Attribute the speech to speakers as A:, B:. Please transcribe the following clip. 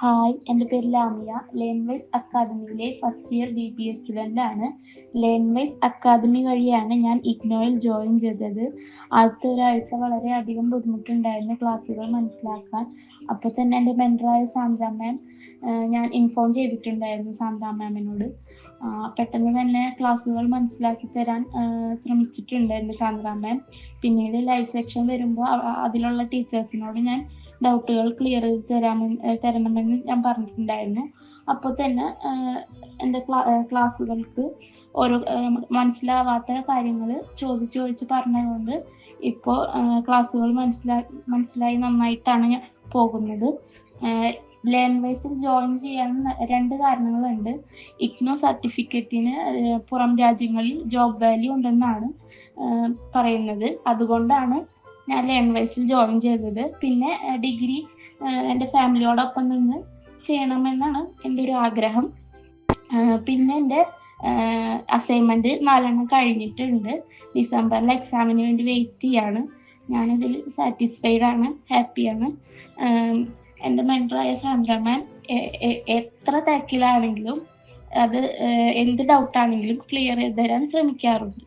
A: Hi എന്റെ പേര് Lamiya. Learnwise അക്കാദമിയിലെ first year B B A student ആണ്. ലേൺവൈസ് അക്കാദമി വഴിയാണ് ഞാൻ ഇഗ്നോയിൽ ജോയിൻ ചെയ്തത്. ആദ്യത്തെ ഒരാഴ്ച വളരെയധികം ബുദ്ധിമുട്ടുണ്ടായിരുന്നു ക്ലാസ്സുകൾ മനസ്സിലാക്കാൻ. അപ്പോൾ തന്നെ എന്റെ മെന്ററായ സാന്ദ്ര മാം ഞാൻ ഇൻഫോം ചെയ്തിട്ടുണ്ടായിരുന്നു സാന്ദ്ര മാമിനോട് പെട്ടെന്ന് തന്നെ ക്ലാസ്സുകൾ മനസ്സിലാക്കി തരാൻ ശ്രമിച്ചിട്ടുണ്ട് സാന്ദ്ര മാം പിന്നീട് ലൈവ് സെക്ഷൻ വരുമ്പോൾ അതിലുള്ള ടീച്ചേഴ്സിനോട് ഞാൻ ഡൗട്ടുകൾ ക്ലിയർ ചെയ്ത് തരാമെന്ന് തരണമെന്ന് ഞാൻ പറഞ്ഞിട്ടുണ്ടായിരുന്നു. അപ്പോൾ തന്നെ എന്റെ ക്ലാ ക്ലാസ്സുകൾക്ക് ഓരോ മനസ്സിലാവാത്ത കാര്യങ്ങൾ ചോദിച്ച് ചോദിച്ച് പറഞ്ഞതുകൊണ്ട് ഇപ്പോൾ ക്ലാസ്സുകൾ മനസ്സിലാ മനസ്സിലായി നന്നായിട്ടാണ് ഞാൻ പോകുന്നത്. ലേൺ വൈസിൽ ജോയിൻ ചെയ്യാൻ രണ്ട് കാരണങ്ങളുണ്ട്. ഇഗ്നോ സർട്ടിഫിക്കറ്റിന് പുറം രാജ്യങ്ങളിൽ ജോബ് വാല്യൂ ഉണ്ടെന്നാണ് പറയുന്നത്. അതുകൊണ്ടാണ് ഞാൻ ലേൺ വൈസിൽ ജോയിൻ ചെയ്തത്. പിന്നെ ഡിഗ്രി എന്റെ ഫാമിലിയോടൊപ്പം നിന്ന് ചെയ്യണമെന്നാണ് എന്റെ ഒരു ആഗ്രഹം. പിന്നെ എന്റെ അസൈൻമെന്റ് നാലെണ്ണം കഴിഞ്ഞിട്ടുണ്ട്. ഡിസംബറിൽ എക്സാമിന് വേണ്ടി വെയിറ്റ് ചെയ്യാണ്. ഞാനിതിൽ സാറ്റിസ്ഫൈഡ് ആണ് ഹാപ്പിയാണ് എന്റെ മെന്ററായ സാന്ദ്രമാൻ എത്ര തിരക്കിലാണെങ്കിലും അത് എന്ത് ഡൗട്ടാണെങ്കിലും ക്ലിയർ ചെയ്ത് തരാൻ ശ്രമിക്കാറുണ്ട്.